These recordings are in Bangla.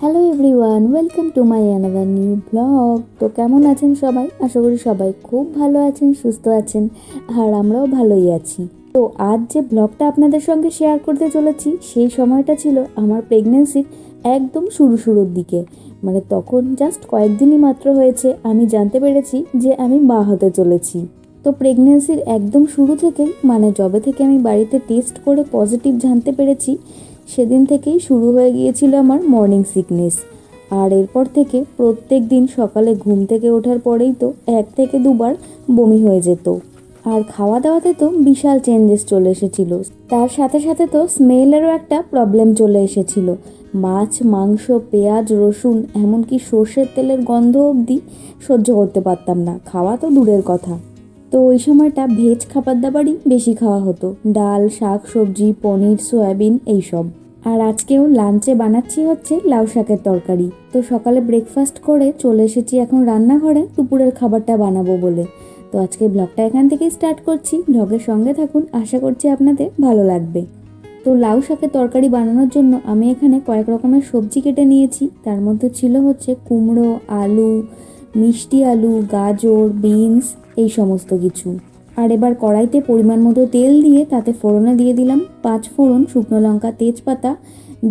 Hello everyone welcome to my another new blog তো কেমন আছেন সবাই? আশা করি সবাই খুব ভালো আছেন, সুস্থ আছেন, আর আমরাও ভালোই আছি। তো আজ যে ব্লগটা আপনাদের সঙ্গে শেয়ার করতে চলেছি, সেই সময়টা ছিল আমার প্রেগনেন্সির একদম শুরু শুরুর দিকে। মানে তখন জাস্ট কয়েকদিনই মাত্র হয়েছে, আমি জানতে পেরেছি যে আমি মা হতে চলেছি। তো প্রেগনেন্সির একদম শুরু থেকেই মানে যবে থেকে আমি বাড়িতে টেস্ট করে পজিটিভ জানতে পেরেছি, সেদিন থেকেই শুরু হয়ে গিয়েছিল আমার মর্নিং সিকনেস আর এরপর থেকে প্রত্যেক দিন সকালে ঘুম থেকে ওঠার পরেই তো এক থেকে দুবার বমি হয়ে যেত। আর খাওয়া দাওয়াতে তো বিশাল চেঞ্জেস চলে এসেছিল। তার সাথে সাথে তো স্মেলেরও একটা প্রবলেম চলে এসেছিল। মাছ, মাংস, পেঁয়াজ, রসুন, এমনকি সর্ষের তেলের গন্ধ অবধি সহ্য করতে পারতাম না। খাওয়া তো দূরের কথা। তো ওই সময়টা ভেজ খাবার দাবারই বেশি খাওয়া হতো। ডাল, শাক, সবজি, পনির, সয়াবিন, এইসব। আর আজকেও লাঞ্চে বানাচ্ছি হচ্ছে লাউ শাকের তরকারি। তো সকালে ব্রেকফাস্ট করে চলে এসেছি এখন রান্নাঘরে, দুপুরের খাবারটা বানাবো বলে। তো আজকে ব্লগটা এখান থেকেই স্টার্ট করছি। ব্লগের সঙ্গে থাকুন, আশা করছি আপনাদের ভালো লাগবে। তো লাউ শাকের তরকারি বানানোর জন্য আমি এখানে কয়েক রকমের সবজি কেটে নিয়েছি। তার মধ্যে ছিল হচ্ছে কুমড়ো, আলু, মিষ্টি আলু, গাজর, বিনস এই সমস্ত কিছু। আর এবার কড়াইতে পরিমাণ মতো তেল দিয়ে তাতে ফোড়নে দিয়ে দিলাম পাঁচ ফোড়ন শুকনো লঙ্কা তেজপাতা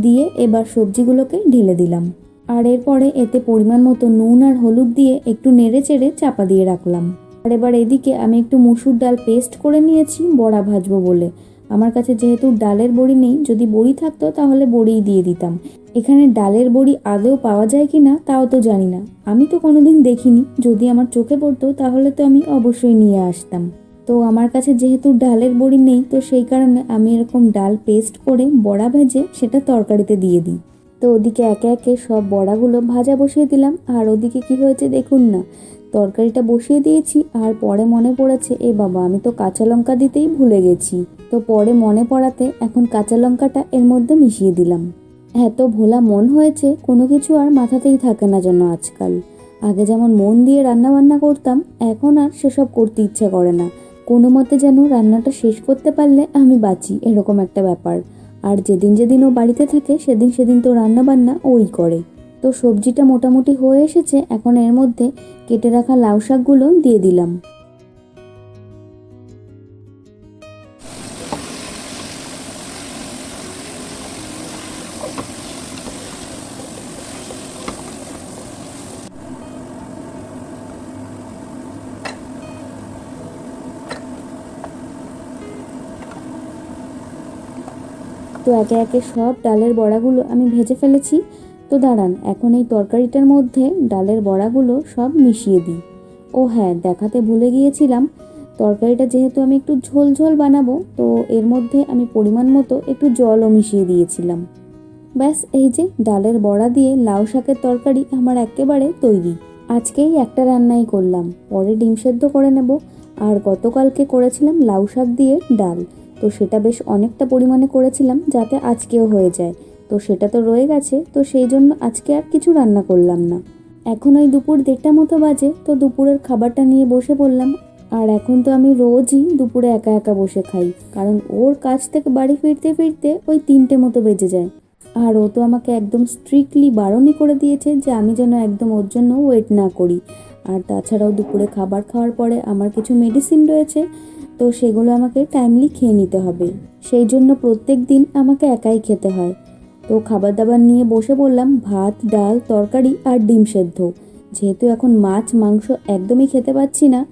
দিয়ে এবার সবজিগুলোকে ঢেলে দিলাম। আর এরপরে এতে পরিমাণ মতো নুন আর হলুদ দিয়ে একটু নেড়ে চেড়ে চাপা দিয়ে রাখলাম। আর এবার এদিকে আমি একটু মুসুর ডাল পেস্ট করে নিয়েছি, বড়া ভাজবো বলে। আমার কাছে যেহেতু ডালের বড়ি নেই, যদি বড়ি থাকতো তাহলে বড়িই দিয়ে দিতাম। এখানে ডালের বড়ি আদৌ পাওয়া যায় কি না, তাও তো জানি না। আমি তো কোনোদিন দেখিনি, যদি আমার চোখে পড়তো তাহলে তো আমি অবশ্যই নিয়ে আসতাম। তো আমার কাছে যেহেতু ডালের বড়ি নেই, তো সেই কারণে আমি এরকম ডাল পেস্ট করে বড়া ভেজে সেটা তরকারিতে দিয়ে দিই। তো ওদিকে একে একে সব বড়াগুলো ভাজা বসিয়ে দিলাম, আর ওদিকে কি হয়েছে দেখুন না তরকারিটা বসিয়ে দিয়েছি আর পরে মনে পড়েছে, এ বাবা, আমি তো কাঁচা লঙ্কা দিতেই ভুলে গেছি। তো পরে মনে পড়াতে এখন কাঁচা লঙ্কাটা এর মধ্যে মিশিয়ে দিলাম। এত ভোলা, মন হয়েছে কোনো কিছু আর মাথাতেই থাকে না যেন আজকাল। আগে যেমন মন দিয়ে রান্না বান্না করতাম, এখন আর সেসব করতে ইচ্ছে করে না। কোনো মতে যেন রান্নাটা শেষ করতে পারলে আমি বাঁচি, এরকম একটা ব্যাপার। আর যেদিন যেদিন ও বাড়িতে থাকে, সেদিন সেদিন তো রান্না বান্না ওই করে। তো সবজিটা মোটামুটি হয়ে এসেছে, এখন এর মধ্যে কেটে রাখা লাউ শাকগুলো দিয়ে দিলাম। তো একে একে সব ডালের বড়াগুলো আমি ভেজে ফেলেছি। তো দাঁড়ান, এখন এই তরকারিটার মধ্যে ডালের বড়াগুলো সব মিশিয়ে দিই। ও হ্যাঁ দেখাতে ভুলে গিয়েছিলাম, তরকারিটা যেহেতু আমি একটু ঝোল ঝোল বানাবো, তো এর মধ্যে আমি পরিমাণ মতো একটু জলও মিশিয়ে দিয়েছিলাম। ব্যাস, এই যে ডালের বড়া দিয়ে লাউ শাকের তরকারি আমার একেবারে তৈরি। আজকেই একটা রান্নাই করলাম, পরে ডিম সেদ্ধ করে নেব। আর গতকালকে করেছিলাম লাউ শাক দিয়ে ডাল, তো সেটা বেশ অনেকটা পরিমাণে করেছিলাম যাতে আজকেও হয়ে যায়। তো সেটা তো রয়ে গেছে, তো সেই জন্য আজকে আর কিছু রান্না করলাম না। এখন ওই দুপুর দেড়টা মতো বাজে, তো দুপুরের খাবারটা নিয়ে বসে পড়লাম। আর এখন তো আমি রোজই দুপুরে একা একা বসে খাই, কারণ ওর কাছ থেকে বাড়ি ফিরতে ফিরতে ওই তিনটে মতো বেজে যায়। আর ও তো আমাকে একদম স্ট্রিক্টলি বারণই করে দিয়েছে যে আমি যেন একদম ওর জন্য ওয়েট না করি। আর তাছাড়াও দুপুরে খাবার খাওয়ার পরে আমার কিছু মেডিসিন রয়েছে, তো সেগুলো আমাকে টাইমলি খেয়ে নিতে হবে। সেই জন্য প্রত্যেক দিন আমাকে একাই খেতে হয়। তো খাবার দাবার নিয়ে বসে পড়লাম ভাত, ডাল, তরকারি আর ডিম সেদ্ধ। যেহেতু এখন মাছ, মাংস একদমই খেতে পাচ্ছি না,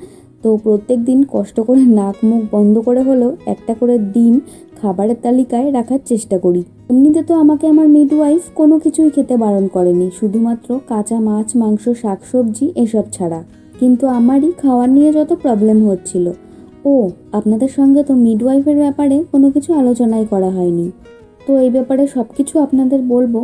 তো প্রত্যেক দিন কষ্ট করে নাক মুখ বন্ধ করে হলেও একটা করে ডিম খাবারের তালিকায় রাখার চেষ্টা করি। এমনিতে তো আমাকে আমার মিডওয়াইফ কোনো কিছুই খেতে বারণ করেনি, শুধুমাত্র কাঁচা মাছ, মাংস, শাকসবজি এসব ছাড়া। কিন্তু আমারই খাওয়ার নিয়ে যত প্রবলেম হচ্ছিল। ও, আপনাদের সঙ্গে তো মিডওয়াইফের ব্যাপারে কোনো কিছু আলোচনাই করা হয়নি। তো এই ব্যাপারে সব কিছু আপনাদের বলব।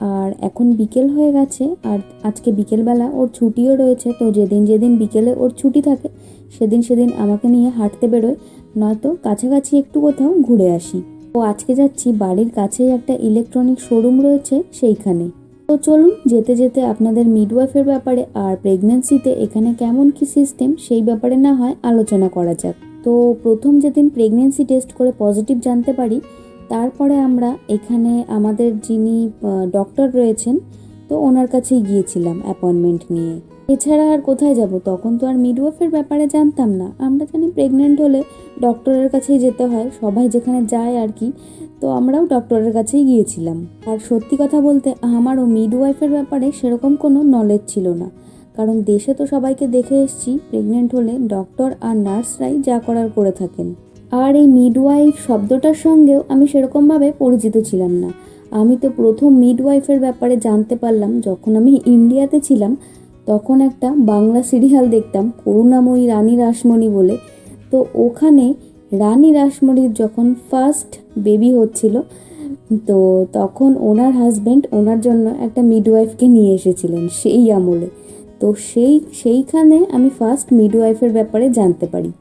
আর এখন বিকেল হয়ে গেছে, আর আজকে বিকেলবেলা ওর ছুটিও রয়েছে, তো যেদিন যেদিন বিকেলে ওর ছুটি থাকে, সেদিন সেদিন আমাকে নিয়ে হাঁটতে বেরোয়। নয়তো কাছাকাছি একটু কোথাও ঘুরে আসি। তো আজকে যাচ্ছি, বাড়ির কাছেই একটা ইলেকট্রনিক শোরুম রয়েছে সেইখানে। তো চলুন যেতে যেতে আপনাদের মিডওয়াইফের ব্যাপারে আর প্রেগন্যান্সিতে এখানে কেমন কি সিস্টেম সেই ব্যাপারে না হয় আলোচনা করা যাক। তো প্রথম যেদিন প্রেগনেন্সি টেস্ট করে পজিটিভ জানতে পারি তারপরে আমরা এখানে আমাদের যিনি ডক্টর রয়েছেন, তো ওনার কাছেই গিয়েছিলাম অ্যাপয়েন্টমেন্ট নিয়ে। এছাড়া আর কোথায় যাব? তখন তো আর মিডওয়াইফের ব্যাপারে জানতাম না। আমরা জানি প্রেগনেন্ট হলে ডক্টরের কাছেই যেতে হয়, সবাই যেখানে যায় আর কি। তো আমরাও ডক্টরের কাছেই গিয়েছিলাম। আর সত্যি কথা বলতে আমারও মিডওয়াইফের ব্যাপারে সেরকম কোনো নলেজ ছিল না। কারণ দেশে তো সবাইকে দেখে এসেছি প্রেগনেন্ট হলে ডক্টর আর নার্সরাই যা করার করে থাকেন। আর এই মিডওয়াইফ শব্দটার সঙ্গেও আমি সেরকমভাবে পরিচিত ছিলাম না। আমি তো প্রথম মিডওয়াইফের ব্যাপারে জানতে পারলাম, যখন আমি ইন্ডিয়াতে ছিলাম, তখন একটা বাংলা সিরিয়াল দেখতাম, করুণাময়ী রানী রাসমণি বলে। তো ওখানে রানী রাসমণির যখন ফার্স্ট বেবি হচ্ছিল, তো তখন ওনার হাজব্যান্ড ওনার জন্য একটা মিডওয়াইফকে নিয়ে এসেছিলেন, সেই আমলে। তো সেই, সেইখানে আমি ফার্স্ট মিডওয়াইফের ব্যাপারে জানতে পারি।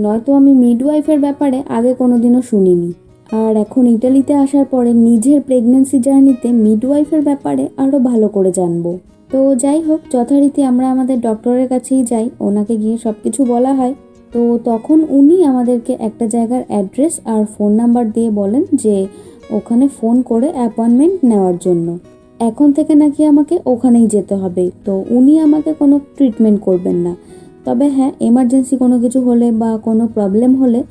নয়তো আমি মিডওয়াইফের ব্যাপারে আগে কোনোদিনও শুনিনি। আর এখন ইটালিতে আসার পরে নিজের প্রেগনেন্সি জার্নিতে মিডওয়াইফের ব্যাপারে আরও ভালো করে জানব। তো যাই হোক, যথারীতি আমরা আমাদের ডক্টরের কাছেই যাই, ওনাকে গিয়ে সব কিছু বলা হয়। তো তখন উনি আমাদেরকে একটা জায়গার অ্যাড্রেস আর ফোন নাম্বার দিয়ে বলেন যে, ওখানে ফোন করে অ্যাপয়েন্টমেন্ট নেওয়ার জন্য। এখন থেকে নাকি আমাকে ওখানেই যেতে হবে। তো উনি আমাকে কোনো ট্রিটমেন্ট করবেন না। তবে হ্যাঁ এমার্জেন্সি কোনো কিছু হলে বা কোনো প্রবলেম হলে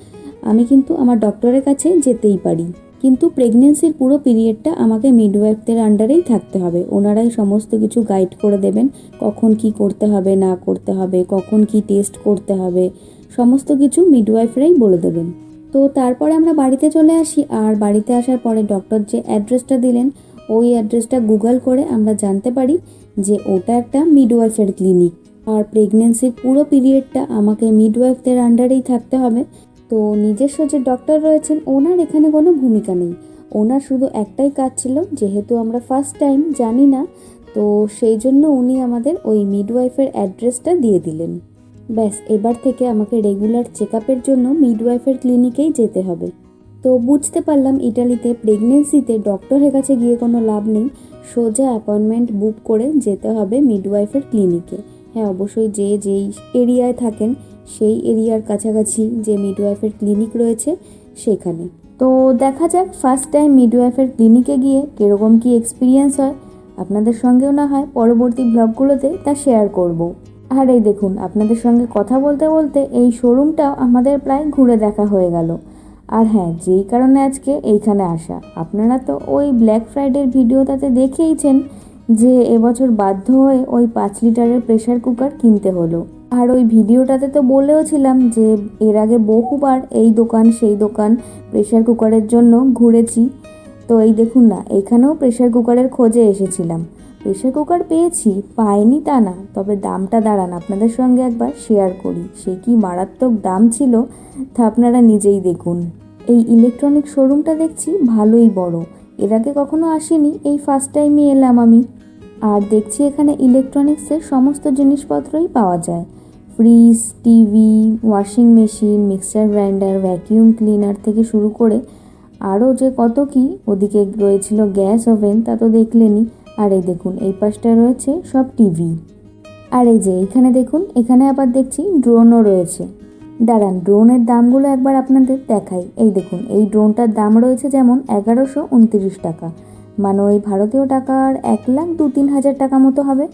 আমি কিন্তু আমার ডক্টরের কাছে যেতেই পারি। কিন্তু প্রেগনেন্সির পুরো পিরিয়ডটা আমাকে মিডওয়াইফদের আন্ডারেই থাকতে হবে। ওনারাই সমস্ত কিছু গাইড করে দেবেন, কখন কি করতে হবে, না করতে হবে, কখন কি টেস্ট করতে হবে, সমস্ত কিছু মিডওয়াইফরাই বলে দেবেন। তো তারপরে আমরা বাড়িতে চলে আসি, আর বাড়িতে আসার পরে ডক্টর যে অ্যাড্রেসটা দিলেন, ওই অ্যাড্রেসটা গুগল করে আমরা জানতে পারি যে ওটা একটা মিডওয়াইফের ক্লিনিক আর প্রেগনেন্সির পুরো পিরিয়ডটা আমাকে মিডওয়াইফদের আন্ডারেই থাকতে হবে। তো নিজস্ব যে ডক্টর রয়েছেন, ওনার এখানে কোনো ভূমিকা নেই। ওনার শুধু একটাই কাজ ছিল, যেহেতু আমরা ফার্স্ট টাইম জানি না, তো সেই জন্য উনি আমাদের ওই মিডওয়াইফের অ্যাড্রেসটা দিয়ে দিলেন। ব্যাস, এবার থেকে আমাকে রেগুলার চেক আপের জন্য মিডওয়াইফের ক্লিনিকেই যেতে হবে। তো বুঝতে পারলাম, ইটালিতে প্রেগনেন্সিতে ডক্টরের কাছে গিয়ে কোনো লাভ নেই। সোজা অ্যাপয়েন্টমেন্ট বুক করে যেতে হবে মিডওয়াইফের ক্লিনিকে হ্যাঁ অবশ্যই যে যেই এরিয়ায় থাকেন, সেই এরিয়ার কাছাকাছি যে মিডওয়াইফের ক্লিনিক রয়েছে, সেখানে। তো দেখা যাক ফার্স্ট টাইম মিডওয়াইফের ক্লিনিকে গিয়ে কীরকম কী এক্সপিরিয়েন্স হয়। আপনাদের সঙ্গেও না হয়, পরবর্তী ব্লগগুলোতে তা শেয়ার করব। আর এই দেখুন, আপনাদের সঙ্গে কথা বলতে বলতে এই শোরুমটাও আমাদের প্রায় ঘুরে দেখা হয়ে গেল। আর হ্যাঁ যেই কারণে আজকে এইখানে আসা। আপনারা তো ওই ব্ল্যাক ফ্রাইডের ভিডিওটাতে দেখেইছেন যে এবছর বাধ্য হয়ে ওই পাঁচ লিটারের প্রেশার কুকার কিনতে হলো। আর ওই ভিডিওটাতে তো বলেও ছিলাম যে এর আগে বহুবার এই দোকান, সেই দোকান প্রেশার কুকারের জন্য ঘুরেছি। তো এই দেখুন না, এখানেও প্রেশার কুকারের খোঁজে এসেছিলাম। প্রেশার কুকার পেয়েছি, পাইনি তা না, তবে দামটা দাঁড়ান, আপনাদের সঙ্গে একবার শেয়ার করি। সে কি মারাত্মক দাম ছিল, তা আপনারা নিজেই দেখুন। এই ইলেকট্রনিক শোরুমটা দেখছি ভালোই বড়। এর আগে কখনো আসিনি, এই ফার্স্ট টাইমে এলাম আমি। আর দেখছি এখানে ইলেকট্রনিক্সের সমস্ত জিনিসপত্রই পাওয়া যায়। Fridge TV washing machine mixer grinder vacuum cleaner থেকে শুরু করে আরও যে কত কি ওদিকে রয়েছিল গ্যাস ওভেন তা তো দেখলেনই। আর এই দেখুন, এই পাশটা রয়েছে সব টিভি আর এই যে এখানে দেখুন, এখানে আবার দেখছি ড্রোনও রয়েছে। দাঁড়ান ড্রোনের দামগুলো একবার আপনাদের দেখাই। এই দেখুন, এই ড্রোনটার দাম রয়েছে যেমন এগারোশো উনত্রিশ টাকা। মানে ওই ভারতীয় টাকার এক লাখ দু তিন হাজার টাকা মতো হবে।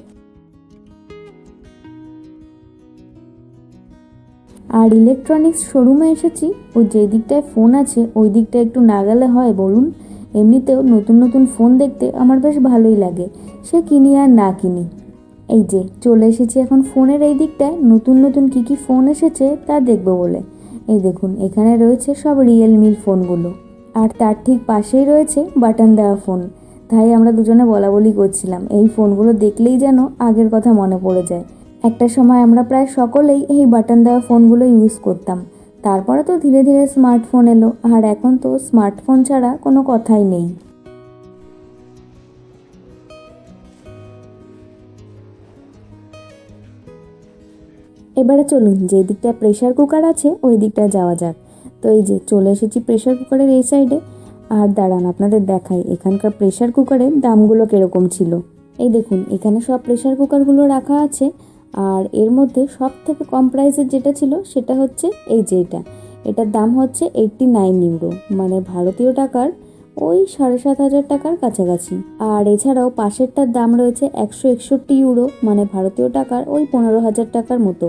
আর ইলেকট্রনিক্স শোরুমে এসেছি, ও যে দিকটায় ফোন আছে, ওই দিকটা একটু না গেলে হয় বলুন। এমনিতেও নতুন নতুন ফোন দেখতে আমার বেশ ভালোই লাগে, সে কিনি আর না কিনি। এই যে, চলে এসেছি এখন ফোনের এই দিকটায়, নতুন নতুন কী কী ফোন এসেছে তা দেখব বলে। এই দেখুন, এখানে রয়েছে সব রিয়েলমির ফোনগুলো আর তার ঠিক পাশেই রয়েছে বাটন দেওয়া ফোন। তাই আমরা দুজনে বলা বলি করছিলাম। এই ফোনগুলো দেখলেই যেন আগের কথা মনে পড়ে যায়। একটা সময় আমরা প্রায় সকলেই এই বাটন দেওয়া ফোনগুলো ইউজ করতাম। তারপরে তো ধীরে ধীরে স্মার্টফোন এলো। আর এখন তো স্মার্টফোন ছাড়া কোনো কথাই নেই। এবারে চলুন যে দিকটায় প্রেশার কুকার আছে ওই দিকটায় যাওয়া যাক। তো এই যে চলে এসেছি প্রেশার কুকারের এই সাইডে আর দাঁড়ান, আপনাদের দেখাই, এখানকার প্রেশার কুকারের দামগুলো কীরকম ছিল? এই দেখুন, এখানে সব প্রেশার কুকারগুলো রাখা আছে। আর এর মধ্যে সব থেকে কম প্রাইসের যেটা ছিল, সেটা হচ্ছে এই যে এটা। এটার দাম হচ্ছে এইটটি নাইন ইউরো মানে ভারতীয় টাকার ওই সাড়ে সাত হাজার টাকার কাছাকাছি। আর এছাড়াও পাশেরটার দাম রয়েছে একশো একষট্টি ইউরো মানে ভারতীয় টাকার ওই পনেরো হাজার টাকার মতো।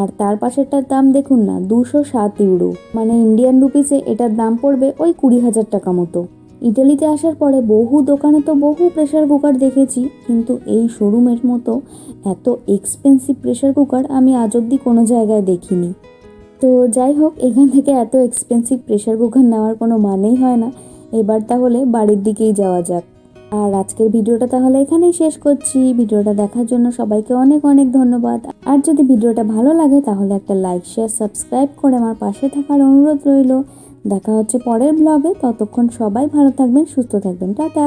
আর তার পাশেরটার দাম দেখুন না, দুশো সাত ইউরো। মানে ইন্ডিয়ান রুপিসে এটার দাম পড়বে ওই কুড়ি হাজার টাকা মতো। ইটালিতে আসার পরে বহু দোকানে তো বহু প্রেশার কুকার দেখেছি, কিন্তু এই শোরুমের মতো এত এক্সপেন্সিভ প্রেশার কুকার আমি আজ অবধি কোনো জায়গায় দেখিনি। তো যাই হোক, এখান থেকে এত এক্সপেন্সিভ প্রেশার কুকার নেওয়ার কোনো মানেই হয় না। এবার তাহলে বাড়ির দিকেই যাওয়া যাক। আর আজকের ভিডিওটা তাহলে এখানেই শেষ করছি। ভিডিওটা দেখার জন্য সবাইকে অনেক অনেক ধন্যবাদ। আর যদি ভিডিওটা ভালো লাগে তাহলে একটা লাইক শেয়ার সাবস্ক্রাইব করে আমার পাশে থাকার অনুরোধ রইল। দেখা হচ্ছে পরের ব্লগে ততক্ষণ সবাই ভালো থাকবেন, সুস্থ থাকবেন। টাটা!